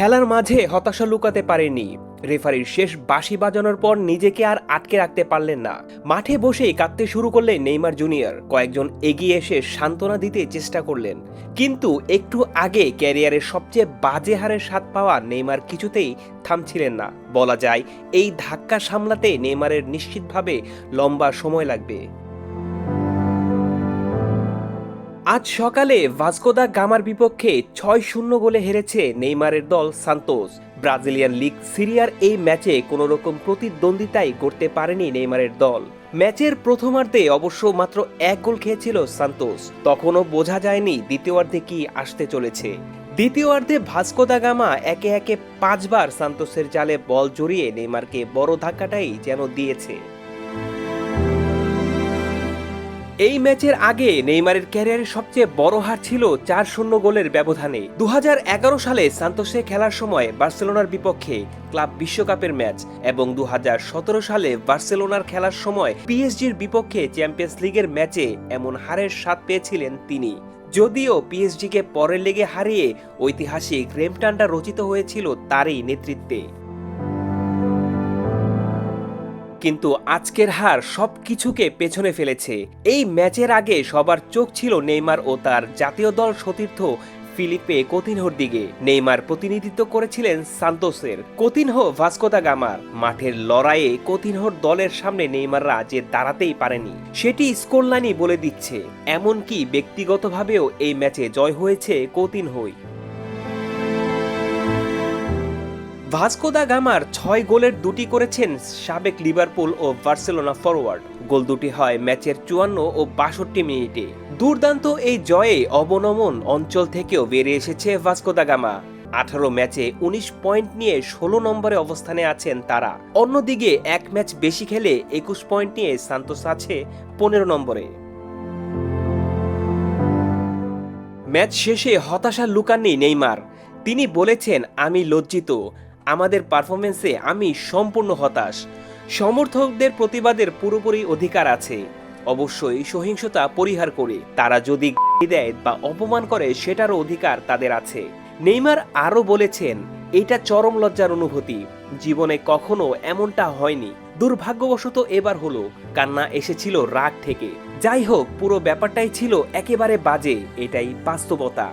খেলার মাঝে হতাশা লুকাতে পারেনি রেফারির শেষ বাঁশি বাজানোর পর নিজেকে আর আটকে রাখতে পারলেন না। মাঠে বসেই কাঁদতে শুরু করলেন নেইমার জুনিয়র। কয়েকজন এগিয়ে এসে সান্ত্বনা দিতে চেষ্টা করলেন। কিন্তু একটু আগে ক্যারিয়ারের সবচেয়ে বাজে হারের স্বাদ পাওয়া নেইমার কিছুতেই থামছিলেন না। বলা যায়, এই ধাক্কা সামলাতে নেইমারের নিশ্চিতভাবে লম্বা সময় লাগবে। আজ সকালে ভাস্কোদা গামার বিপক্ষে ছয় শূন্য গোলে হেরেছে নেইমারের দল সান্তোস। ব্রাজিলিয়ান লিগ সিরিয়ার এই ম্যাচে কোনো রকম প্রতিদ্বন্দ্বিতাই করতে পারেনি নেইমারের দল। ম্যাচের প্রথমার্ধে অবশ্য মাত্র এক গোল খেয়েছিল সান্তোস। তখনও বোঝা যায়নি দ্বিতীয়ার্ধে কি আসতে চলেছে। দ্বিতীয়ার্ধে ভাস্কোদা গামা একে একে পাঁচবার সান্তোসের জালে বল জড়িয়ে নেইমারকে বড় ধাক্কাটাই যেন দিয়েছে। এই ম্যাচের আগে নেইমারের ক্যারিয়ারের সবচেয়ে বড় হার ছিল চার শূন্য গোলের ব্যবধানে। দু হাজার এগারো সালে সান্তোসে খেলার সময় বার্সেলোনার বিপক্ষে ক্লাব বিশ্বকাপের ম্যাচ এবং দু হাজার সতেরো সালে বার্সেলোনার খেলার সময় পিএসজির বিপক্ষে চ্যাম্পিয়ন্স লিগের ম্যাচে এমন হারের স্বাদ পেয়েছিলেন তিনি। যদিও পিএসজিকে পরের লেগে হারিয়ে ঐতিহাসিক রেমটান্ডা রচিত হয়েছিল তারই নেতৃত্বে। কিন্তু আজকের হার সব কিছুকে পেছনে ফেলেছে। এই ম্যাচের আগে সবার চোখ ছিল নেইমার ও তার জাতীয় দল সতীর্থ ফিলিপে কোতিনহোর দিকে। নেইমার প্রতিনিধিত্ব করেছিলেন সান্তোসের। কোতিনহো ভাস্কোদা গামার। মাঠের লড়াইয়ে কোতিনহোর দলের সামনে নেইমাররা যে দাঁড়াতেই পারেনি, সেটি স্কোরলাইনই বলে দিচ্ছে। এমনকি ব্যক্তিগতভাবেও এই ম্যাচে জয় হয়েছে কোতিনহোই। ভাস্কোদা গামার ছয় গোলের দুটি করেছেন সাবেক লিভারপুল ও বার্সেলোনা ফরওয়ার্ড গোল দুটি হয় ম্যাচের চুয়ান্ন ও বাষট্টি মিনিটে। দুর্দান্ত এই জয়ে অবনমন অঞ্চল থেকেও বেরিয়ে এসেছে ভাস্কো দা গামা। আঠারো ম্যাচে ১৯ পয়েন্ট নিয়ে ষোলো নম্বরে অবস্থানে আছেন তারা। অন্যদিকে এক ম্যাচ বেশি খেলে একুশ পয়েন্ট নিয়ে সান্তোস আছে পনেরো নম্বরে। ম্যাচ শেষে হতাশা লুকাননি নেইমার। তিনি বলেছেন, আমি লজ্জিত। আমাদের পারফরমেন্সে আমি সম্পূর্ণ হতাশ। সমর্থকদের প্রতিবাদের পুরোপুরি অধিকার আছে। অবশ্যই সহিংসতা পরিহার করে তারা যদি দেয় বা অপমান করে সেটারও অধিকার তাদের আছে। নেইমার আরও বলেছেন, এটা চরম লজ্জার অনুভূতি। জীবনে কখনো এমনটা হয়নি। দুর্ভাগ্যবশত এবার হলো, কান্না এসেছিল রাগ থেকে। যাই হোক, পুরো ব্যাপারটাই ছিল একেবারে বাজে। এটাই বাস্তবতা।